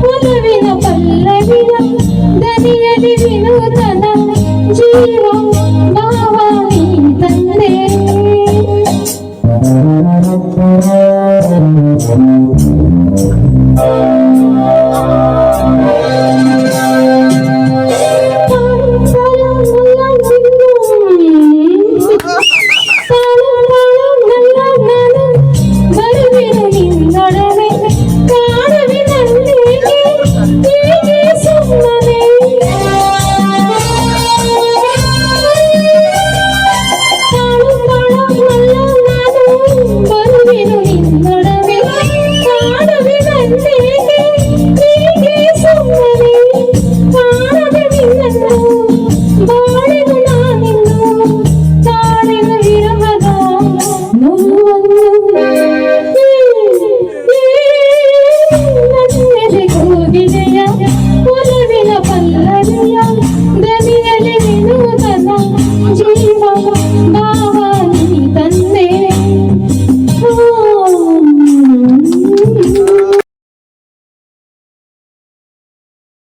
పులవిన పల్లవిన దనియని వినూతన జీవం భావాని Bye.